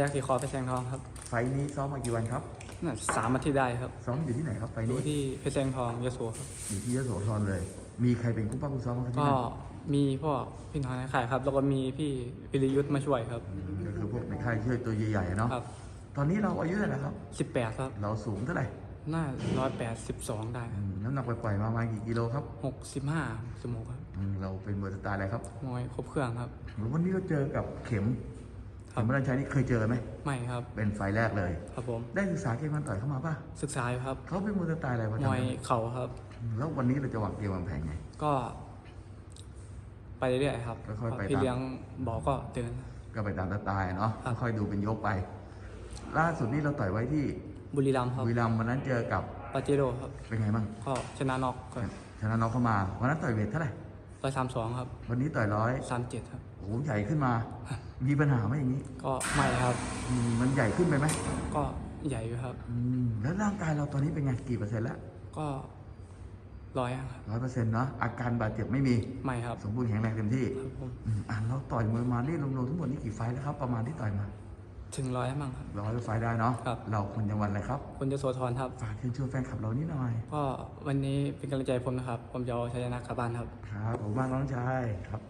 ยักสีคอเพชรแสงทองครับไฟล์นี้ซ้อมมากี่วันครับน่าสามอาทิตย์ได้ครับซ้อมอยู่ที่ไหนครับไฟล์อยู่นี้ที่เพชรแสงทองยโสครับ อยู่ที่ยโสธรเลย มีใครเป็นคู่ป้าคู่ซ้อมบ้างครับที่ก็นั่นมีพวกพี่น้อยในข่ายครับ แล้วก็มีพี่วิริยุทธ์มาช่วยครับก็คือพวกในค่ายช่วยตัวใหญ่ๆเนาะครับตอนนี้เราอายุเท่าไหร่แล้วครับ สิบแปดครับเราสูงเท่าไหร่น่าร้อยแปดสิบสองได้อืมน้ำหนักปล่อยๆมาประมาณกี่กิโลครับหกสิบห้าสมองครับอืมเราเป็นมวยสไตล์อะไรครับมวยครบเครื่องครับ วันนี้เราเจอกับเข็ม ครัเข็บมรัญชัยนี่เคยเจอไหมไม่ครับ เป็นไฟล์แรกเลย ครับผม ได้ศึกษาเกมมันต่อยเข้ามาป่ะ ศึกษาอยู่ครับ เขาเป็นมวยสไตล์อะไรวะมวยเข่าครับ แล้ววันนี้เราจะวางเกมวางแผนไง ก็ ไปเรื่อยๆครับค่อยๆไปพี่ตามเลี้ยงบอกก็เดินก็ไปตามสไตล์เนาะครับค่อยๆดูเป็นยกไป ล่าสุดนี่เราต่อยไว้ที่ บุรีรัมย์ครับ บุรีรัมย์วันนั้นเจอกับปาเจโร่ครับ เป็นไงบ้าง ก็ชนะน็อกก่อนชนะน้องเข้ามา วันนั้นต่อยเวทเท่าไหร่ร้อยสามสองครับ วันนี้ต่อยร้อยสามเจ็ดครับโอ้โห ใหญ่ขึ้นมา มีปัญหาไหมอย่างนี้ ก็ไม่ครับ อืมมันใหญ่ขึ้นไปไหมก็ใหญ่อยู่ครับ อืมแล้วร่างกายเราตอนนี้เป็นไงกี่เปอร์เซ็นต์แล้วก็ร้อยครับร้อยเปอร์เซ็นต์เนาะอาการบาดเจ็บไม่มี ไม่ครับ สมบูรณ์แข็งแรงเต็มที่ครับผมอืมอ่านเราต่อยมวยมานี่รวมๆทั้งหมดนี่กี่ไฟล์แล้วครับ ประมาณที่ต่อยมาถึงร้อยมั่งครับ ร้อยไฟล์ได้เนาะครับ เราคนจังหวัดอะไรครับคุณจะโสธรครับ ฝากเชิญชวนแฟนคลับเรานิดหน่อยก็วันนี้เป็นกำลังใจให้ผมนะครับ ผมจะเอาชัยชนะกลับบ้านครับ ครับผมมากน้องชายครับ